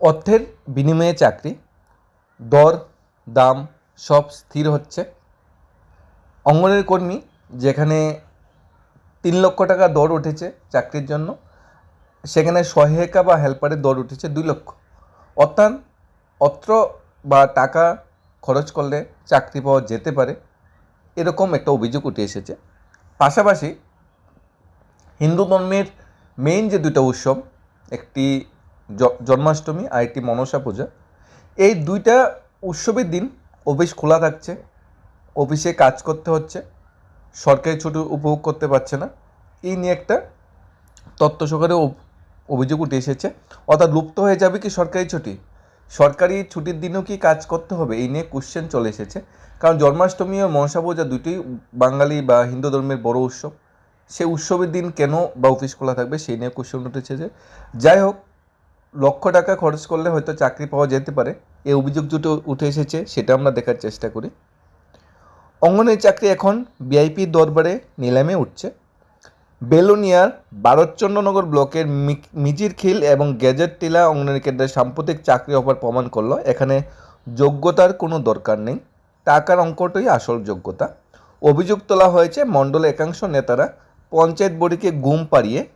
অর্থের বিনিময়ে চাকরি, দর, দাম সব স্থির হচ্ছে। অঙ্গনের কর্মী যেখানে তিন লক্ষ টাকা দর উঠেছে চাকরির জন্য, সেখানে সহায়িকা বা হেল্পারের দর উঠেছে দুই লক্ষ। অর্থাৎ অত্র বা টাকা খরচ করলে চাকরি পাওয়া যেতে পারে, এরকম একটা অভিযোগ উঠে এসেছে। পাশাপাশি হিন্দু ধর্মের মেইন যে দুটো উৎসব, একটি জন্মাষ্টমী আর একটি মনসা পূজা। এই দুইটা উৎসবের দিন অফিস খোলা থাকছে, অফিসে কাজ করতে হচ্ছে, সরকারি ছুটি উপভোগ করতে পারছে না। এই নিয়ে একটা তত্ত্ব সহকারে অভিযোগ উঠে এসেছে। অর্থাৎ লুপ্ত হয়ে যাবে কি সরকারি ছুটি? সরকারি ছুটির দিনেও কি কাজ করতে হবে? এই নিয়ে কোশ্চেন চলে এসেছে। কারণ জন্মাষ্টমী ও মনসা পূজা দুটোই বাঙালি বা হিন্দু ধর্মের বড় উৎসব। সেই উৎসবের দিন কেন বা অফিস খোলা থাকবে সেই নিয়ে কোশ্চেন উঠেছে যে যাই হোক লক্ষ টাকা খরচ করলে হয়তো চাকরি পাওয়া যেতে পারে। এ অভিযোগ দুটো উঠে এসেছে, সেটা আমরা দেখার চেষ্টা করি। অঙ্গনের চাকরি এখন ভিআইপি দরবারে নিলামে উঠছে। বেলোনিয়ার ভারতচন্দ্রনগর ব্লকের মি- মিজিরখিল এবং গ্যাজেট টিলা অঙ্গনের কেন্দ্রে সাম্প্রতিক চাকরি অফার প্রমাণ করল। এখানে যোগ্যতার কোনো দরকার নেই। টাকার অঙ্কটাই আসল যোগ্যতা। অভিযোগ তোলা হয়েছে, মণ্ডল একাংশ নেতারা পঞ্চায়েত বডিকে গুম পাড়িয়ে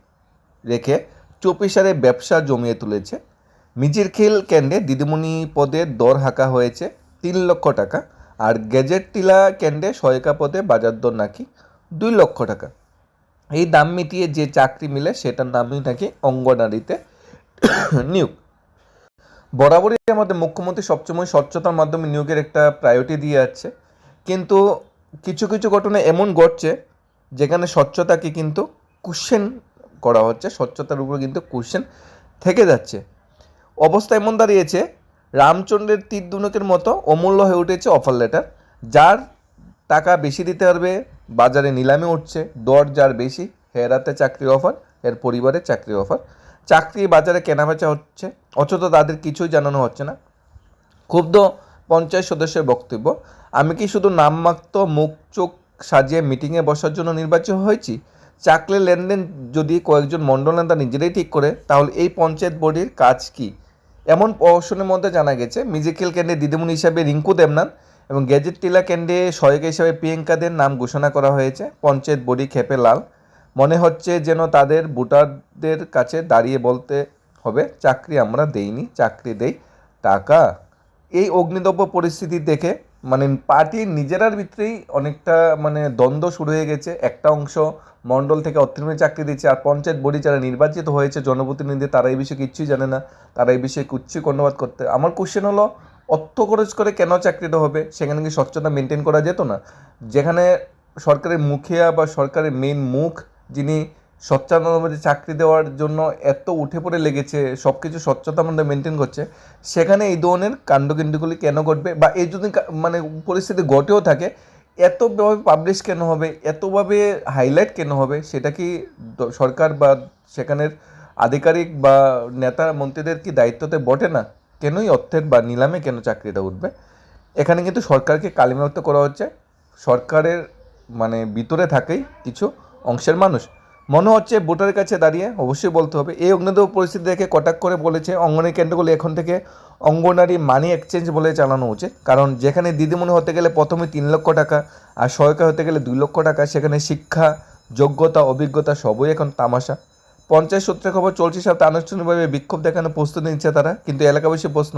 রেখে চপিসারে ব্যবসা জমিয়ে তুলেছে। মিজিরখিল কেন্দ্রে দিদিমণি পদের দর হাঁকা হয়েছে তিন লক্ষ টাকা আর গ্যাজেট টিলা কেন্দ্রে সহায়িকা পদে বাজার দর নাকি দুই লক্ষ টাকা। এই দাম মিটিয়ে যে চাকরি মিলে সেটার নামই নাকি অঙ্গনারীতে নিয়োগ। বরাবরই আমাদের মুখ্যমন্ত্রী সবসময় স্বচ্ছতার মাধ্যমে নিয়োগের একটা প্রায়োরিটি দিয়ে যাচ্ছে। কিন্তু কিছু কিছু ঘটনা এমন ঘটছে যেখানে স্বচ্ছতাকে কিন্তু কোশ্চেন করা হচ্ছে, স্বচ্ছতার উপরে কিন্তু কোশ্চেন থেকে যাচ্ছে। অবস্থা এমন দাঁড়িয়েছে, রামচন্দ্রের তীর দুনকের মতো অমূল্য হয়ে উঠেছে অফার লেটার যার টাকা বেশি দিতে পারবে, বাজারে নিলামে উঠছে দর যার বেশি, হেরাতে চাকরির অফার এর পরিবারে চাকরির অফার চাকরি বাজারে কেনাবেচা হচ্ছে, অথচ তাদের কিছুই জানানো হচ্ছে না। ক্ষুব্ধ পঞ্চায়েত সদস্যের বক্তব্য, আমি কি শুধু নামমাত্র মুখ চোখ সাজিয়ে মিটিংয়ে বসার জন্য নির্বাচিত হয়েছি? চাকরির লেনদেন যদি কয়েকজন মণ্ডল নেতা নিজেরাই ঠিক করে, তাহলে এই পঞ্চায়েত বোর্ডের কাজ কি? এমন প্রশ্নের মধ্যে জানা গেছে, মিউজিক্যাল কেন্দ্রে দিদিমণি হিসাবে রিঙ্কু দেবনাথ এবং গ্যাজেট টিলা কেন্দ্রে সহায়ক হিসাবে প্রিয়াঙ্কাদের নাম ঘোষণা করা হয়েছে, পঞ্চায়েত বডি খেপে লাল। মনে হচ্ছে যেন তাদের ভোটারদের কাছে দাঁড়িয়ে বলতে হবে, চাকরি আমরা দেইনি, চাকরি দেই টাকা। এই অগ্নিদব্য পরিস্থিতি দেখে মানে পার্টির নিজেরার ভিতরেই অনেকটা মানে দ্বন্দ্ব শুরু হয়ে গেছে। একটা অংশ মণ্ডল থেকে অত্রিমে চাকরি দিচ্ছে আর পঞ্চায়েত বডি যারা নির্বাচিত হয়েছে জনপ্রতিনিধি, তারা এই বিষয়ে কিচ্ছুই জানে না। তারা এই বিষয়ে কিচ্ছুই কর্ণপাত করতে আমার কোশ্চেন হলো, অর্থ খরচ করে কেন চাকরিটা হবে? সেখানে কি স্বচ্ছতা মেনটেন করা যেত না? যেখানে সরকারের মুখিয়া বা সরকারের মেইন মুখ যিনি স্বচ্ছতার চাকরি দেওয়ার জন্য এত উঠে পড়ে লেগেছে সব কিছু স্বচ্ছতার মধ্যে মেনটেন করছে, সেখানে এই ধরনের কাণ্ডকীণ্ডগুলি কেন ঘটবে? বা এই যদি মানে পরিস্থিতি ঘটেও থাকে এতভাবে পাবলিশ কেন হবে? এতভাবে হাইলাইট কেন হবে? সেটা কি সরকার বা সেখানের আধিকারিক বা নেতা মন্ত্রীদের কি দায়িত্বতে বটে না? কেনই অর্থের বা নিলামে কেন চাকরিটা উঠবে? এখানে কিন্তু সরকারকে কালিমাক্ত করা হচ্ছে। সরকারের মানে ভিতরে থাকেই কিছু অংশের মানুষ। মনে হচ্ছে ভোটারের কাছে দাঁড়িয়ে অবশ্যই বলতে হবে। এই অগ্নিদেব পরিস্থিতি দেখে কটাক করে বলেছে, অঙ্গনের কেন্দ্রগুলি এখন থেকে অঙ্গনারী মানি এক্সচেঞ্জ বলে চালানো উচিত কারণ যেখানে দিদিমণি হতে গেলে প্রথমে তিন লক্ষ টাকা, আর সহায়িকা হতে গেলে দুই লক্ষ টাকা, সেখানে শিক্ষা, যোগ্যতা, অভিজ্ঞতা সবই এখন তামাশা। পঞ্চায়েত সূত্রে খবর চলছে সাথে আনুষ্ঠানিকভাবে বিক্ষোভ দেখানোর প্রস্তুতি নিচ্ছে তারা। কিন্তু এলাকাবাসী প্রশ্ন,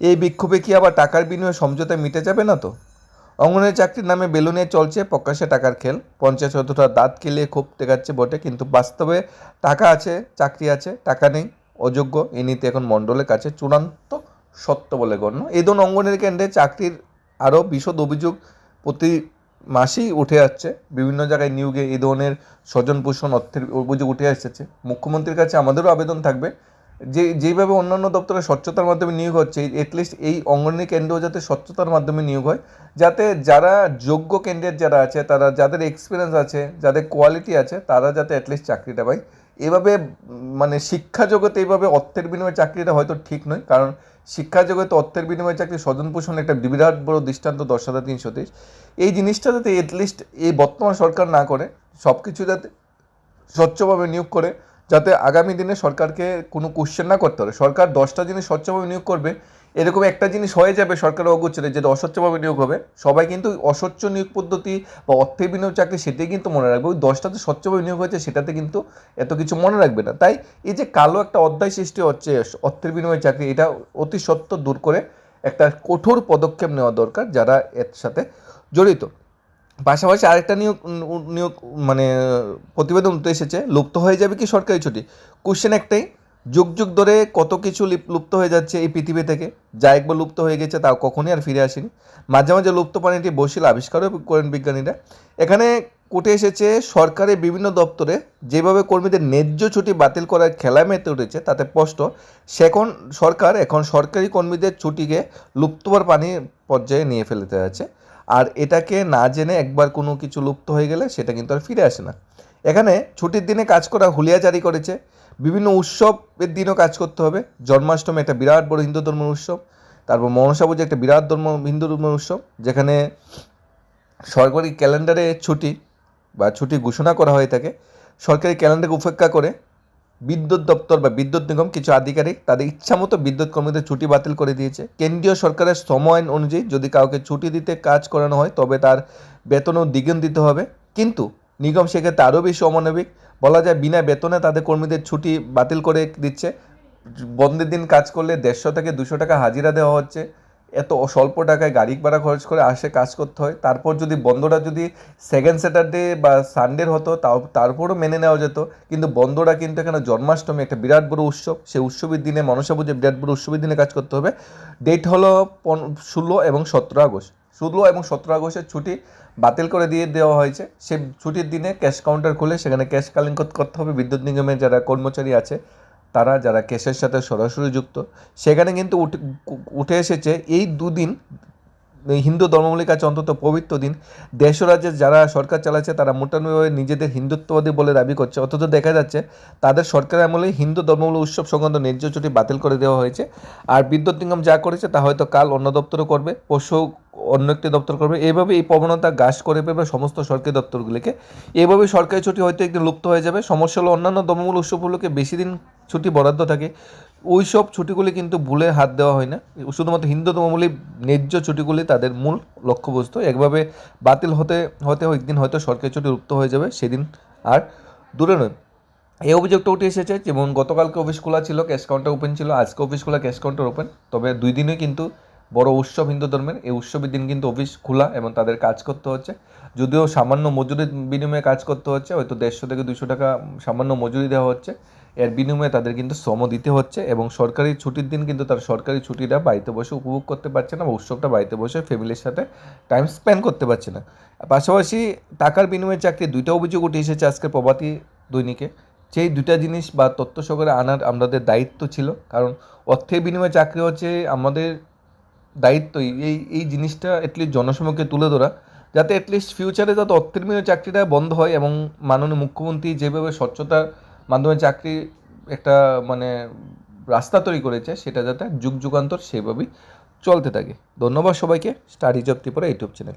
এই বিক্ষোভে কি আবার টাকার বিনিময়ে সমঝোতায় মিটে যাবে না তো? অঙ্গনের চাকরির নামে বেলুনে চলছে প্রকাশ্যে টাকার খেল। পঞ্চায়েত সদস্যরা দাঁত কেলিয়ে খুব টেকাচ্ছে বটে, কিন্তু বাস্তবে টাকা আছে, চাকরি আছে, টাকা নেই, অযোগ্য। এ নীতি এখন মণ্ডলের কাছে চূড়ান্ত সত্য বলে গণ্য। এই ধরুন অঙ্গনের কেন্দ্রে চাকরির আরও বিশদ অভিযোগ প্রতি মাসেই উঠে আসছে। বিভিন্ন জায়গায় নিয়োগে এই ধরনের স্বজন পোষণ অর্থের অভিযোগ উঠে এসেছে। মুখ্যমন্ত্রীর কাছে আমাদেরও আবেদন থাকবে। যে, যেইভাবে অন্যান্য দপ্তরে স্বচ্ছতার মাধ্যমে নিয়োগ হচ্ছে এটলিস্ট এই অঙ্গনওয়াড়ি কেন্দ্রেও যাতে স্বচ্ছতার মাধ্যমে নিয়োগ হয়। যাতে যারা যোগ্য ক্যান্ডিডেট যারা আছে, তারা যাদের এক্সপিরিয়েন্স আছে, যাদের কোয়ালিটি আছে, তারা যাতে অ্যাটলিস্ট চাকরিটা পায়। এভাবে মানে শিক্ষা জগতে এইভাবে অর্থের বিনিময়ে চাকরিটা হয়তো ঠিক নয়, কারণ শিক্ষা জগতে অর্থের বিনিময়ে চাকরি স্বজন পোষণ একটা বিরাট বড় দৃষ্টান্ত দশ হাজার তিনশো তেইশ। এই জিনিসটা যাতে এটলিস্ট এই বর্তমান সরকার না করে সব কিছু যাতে স্বচ্ছভাবে নিয়োগ করে যাতে আগামী দিনে সরকারকে কোনো কোশ্চেন না করতে হবে। সরকার দশটা জিনিস স্বচ্ছভাবে নিয়োগ করবে, এরকম একটা জিনিস হয়ে যাবে সরকারের অগোচরে যেটা অস্বচ্ছভাবে নিয়োগ হবে, সবাই কিন্তু অস্বচ্ছ নিয়োগ পদ্ধতি বা অর্থের বিনিয়োগ চাকরি সেটাই কিন্তু মনে রাখবে। ওই দশটাতে স্বচ্ছভাবে নিয়োগ হয়েছে সেটাতে কিন্তু এত কিছু মনে রাখবে না। তাই এই যে কালো একটা অধ্যায় সৃষ্টি হচ্ছে অর্থের বিনিময়ে চাকরি, এটা অতি সত্য দূর করে একটা কঠোর পদক্ষেপ নেওয়া দরকার যারা এর সাথে জড়িত। পাশাপাশি আরেকটা নিয়োগ নিয়োগ মানে প্রতিবেদন উঠে এসেছে, লুপ্ত হয়ে যাবে কি সরকারি ছুটি? কোশ্চেন একটাই, যুগ যুগ ধরে কত কিছু লিপ- লুপ্ত হয়ে যাচ্ছে এই পৃথিবী থেকে? যা একবার লুপ্ত হয়ে গেছে তাও কখনই আর ফিরে আসেনি। মাঝে মাঝে লুপ্ত প্রাণীটি বসিল, আবিষ্কারও করেন বিজ্ঞানীরা। এখানে উঠে এসেছে, সরকারের বিভিন্ন দপ্তরে যেভাবে কর্মীদের ন্যায্য ছুটি বাতিল করার খেলা মেতে উঠেছে, তাতে স্পষ্ট, সেখন সরকার, এখন সরকারি কর্মীদের ছুটিকে লুপ্তবার পানির পর্যায়ে নিয়ে ফেলতে যাচ্ছে। আর এটাকে না জেনে একবার কোনো কিছু লুপ্ত হয়ে গেলে সেটা কিন্তু আর ফিরে আসে না। এখানে ছুটির দিনে কাজ করা হুলিয়া জারি করেছে। বিভিন্ন উৎসবের দিনও কাজ করতে হবে। জন্মাষ্টমী একটা বিরাট বড় হিন্দু ধর্মের উৎসব, তারপর মনসা পুজো একটা বিরাট ধর্ম, হিন্দু ধর্মের উৎসব, যেখানে সরকারি ক্যালেন্ডারে ছুটি বা ছুটি ঘোষণা করা হয়ে থাকে সরকারি ক্যালেন্ডারকে উপেক্ষা করে বিদ্যুৎ দপ্তর বা বিদ্যুৎ নিগম কিছু আধিকারিক তাদের ইচ্ছামতো বিদ্যুৎ কর্মীদের ছুটি বাতিল করে দিয়েছে। কেন্দ্রীয় সরকারের আইন অনুযায়ী যদি কাউকে ছুটি দিতে কাজ করানো হয়, তবে তার বেতনও দ্বিগুণ দিতে হবে। কিন্তু নিগম সেক্ষেত্রে আরও বেশি অমানবিক। বলা যায় বিনা বেতনে তাদের কর্মীদের ছুটি বাতিল করে দিচ্ছে। বন্ধের দিন কাজ করলে দেড়শো থেকে দুশো টাকা হাজিরা দেওয়া হচ্ছে। এত স্বল্প টাকায় গাড়ি ভাড়া খরচ করে আসে, কাজ করতে হয়। তারপর যদি বন্ধটা যদি সেকেন্ড স্যাটারডে বা সানডের হতো, তাও, তারপরও মেনে নেওয়া যেত। কিন্তু বন্ধটা কিন্তু এখানে জন্মাষ্টমী, একটা বিরাট বড় উৎসব। সেই উৎসবের দিনে মনসা পুজো বিরাট বড় উৎসবের দিনে কাজ করতে হবে। ডেট হলো ষোলো এবং সতেরো আগস্ট। ষোলো এবং সতেরো আগস্টের ছুটি বাতিল করে দিয়ে দেওয়া হয়েছে। সেই ছুটির দিনে ক্যাশ কাউন্টার খুলে সেখানে ক্যাশ কালিং করতে হবে। বিদ্যুৎ নিগমের যারা কর্মচারী আছে তারা যারা ক্যাশের সাথে সরাসরি যুক্ত, সেখানে কিন্তু উঠে এসেছে এই দুদিন হিন্দু ধর্মাবলীর কাছে অন্তত পবিত্র দিন। দেশ রাজ্যে যারা সরকার চালাচ্ছে, তারা মোটামুটিভাবে নিজেদের হিন্দুত্ববাদী বলে দাবি করছে। অথচ দেখা যাচ্ছে, তাদের সরকার আমলে হিন্দু ধর্মাবলী উৎসব সংক্রান্ত ন্যায্য ছুটি বাতিল করে দেওয়া হয়েছে। আর বিদ্যুৎ নিগম যা করেছে, তা হয়তো কাল অন্য দপ্তরও করবে। পরশু অন্য একটি দপ্তর করবে। এইভাবে এই প্রবণতা গ্রাস করে ফেলবে সমস্ত সরকারি দপ্তরগুলিকে। এইভাবে সরকারি ছুটি হয়তো একদিন লুপ্ত হয়ে যাবে। সমস্যা হলো অন্যান্য ধর্মমূল উৎসবগুলোকে বেশি দিন ছুটি বরাদ্দ থাকে। ওই সব ছুটিগুলি কিন্তু ভুলে হাত দেওয়া হয় না। শুধুমাত্র হিন্দু ধর্মাবলী ন্যায্য ছুটিগুলি তাদের মূল লক্ষ্যবস্তু। একভাবে বাতিল হতে হতে একদিন হয়তো সরকারি ছুটি লুপ্ত হয়ে যাবে, সেদিন আর দূরে নয়। এই অভিযোগটা উঠে এসেছে, যেমন গতকালকে অফিস খোলা ছিল, ক্যাশ কাউন্টার ওপেন ছিল, আজকে অফিস খোলা, ক্যাশ কাউন্টার ওপেন। তবে দুই দিনে কিন্তু বড় উৎসব হিন্দু ধর্মের, এই উৎসবের দিন কিন্তু অফিস খোলা এবং তাদের কাজ করতে হচ্ছে। যদিও সামান্য মজুরির বিনিময়ে কাজ করতে হচ্ছে, হয়তো দেড়শো থেকে দুশো টাকা সামান্য মজুরি দেওয়া হচ্ছে। এর বিনিময়ে তাদের কিন্তু শ্রম দিতে হচ্ছে এবং সরকারি ছুটির দিন কিন্তু তার সরকারি ছুটিটা বাড়িতে বসে উপভোগ করতে পারছে না বা উৎসবটা বাড়িতে বসে ফ্যামিলির সাথে টাইম স্পেন্ড করতে পারছে না। পাশাপাশি টাকার বিনিময়ে চাকরি দুইটা অভিযোগ উঠে এসেছে আজকে প্রভাতী দৈনিকে। সেই দুইটা জিনিস বা তথ্য সহকারে আনার আমাদের দায়িত্ব ছিল, কারণ অর্থের বিনিময়ে চাকরি হচ্ছে আমাদের দায়িত্বই এই এই জিনিসটা অ্যাটলিস্ট জনসমক্ষে তুলে ধরা, যাতে অ্যাটলিস্ট ফিউচারে যাতে অর্থের চাকরিটা বন্ধ হয় এবং মাননীয় মুখ্যমন্ত্রী যেভাবে স্বচ্ছতার মাধ্যমে চাকরি একটা মানে রাস্তা তৈরি করেছে, সেটা যাতে যুগ যুগান্তর সেভাবেই চলতে থাকে। ধন্যবাদ সবাইকে, study job Tripura YouTube channel.